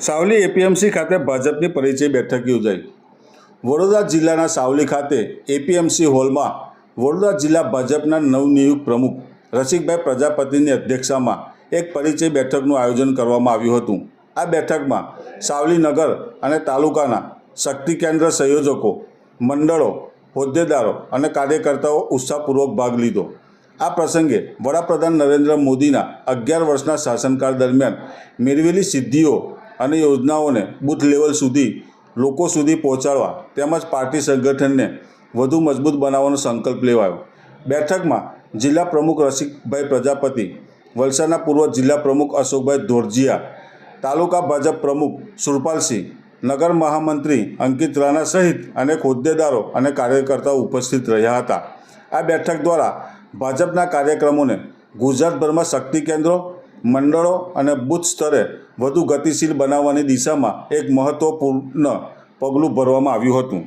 Savli APMC ખાતે ભાજપની પરિચય બેઠક યોજાઈ વડોદરા જિલ્લાના સાવલી ખાતે એપીએમસી હોલમાં વડોદરા જિલ્લા ભાજપના નવનિયુક્ત પ્રમુખ રસિકભાઈ પ્રજાપતિની અધ્યક્ષતામાં એક પરિચય બેઠકનું આયોજન કરવામાં આવ્યું હતું. આ બેઠકમાં સાવલી નગર અને તાલુકાના શક્તિ કેન્દ્ર સંયોજકો, મંડળો, હોદ્દેદારો અને કાર્યકર્તાઓ ઉત્સાહપૂર્વક ભાગ લીધો. આ પ્રસંગે વડાપ્રધાન નરેન્દ્ર મોદીના અગિયાર વર્ષના શાસનકાળ દરમિયાન મેળવેલી સિદ્ધિઓ અને યોજનાઓને બૂથ લેવલ સુધી, લોકો સુધી પહોંચાડવા તેમજ પાર્ટી સંગઠનને વધુ મજબૂત બનાવવાનો સંકલ્પ લેવાયો. બેઠકમાં જિલ્લા પ્રમુખ રસિકભાઈ પ્રજાપતિ, વલસાડના પૂર્વ જિલ્લા પ્રમુખ અશોકભાઈ ધોરજીયા, તાલુકા ભાજપ પ્રમુખ સુરપાલસિંહ, નગર મહામંત્રી અંકિત રાણા સહિત અનેક હોદ્દેદારો અને કાર્યકર્તાઓ ઉપસ્થિત રહ્યા હતા. આ બેઠક દ્વારા ભાજપના કાર્યક્રમોને ગુજરાતભરમાં શક્તિ કેન્દ્રો મંડળો અને બુથ સ્તરે વધુ ગતિશીલ બનાવવાની દિશામાં એક મહત્ત્વપૂર્ણ પગલું ભરવામાં આવ્યું હતું.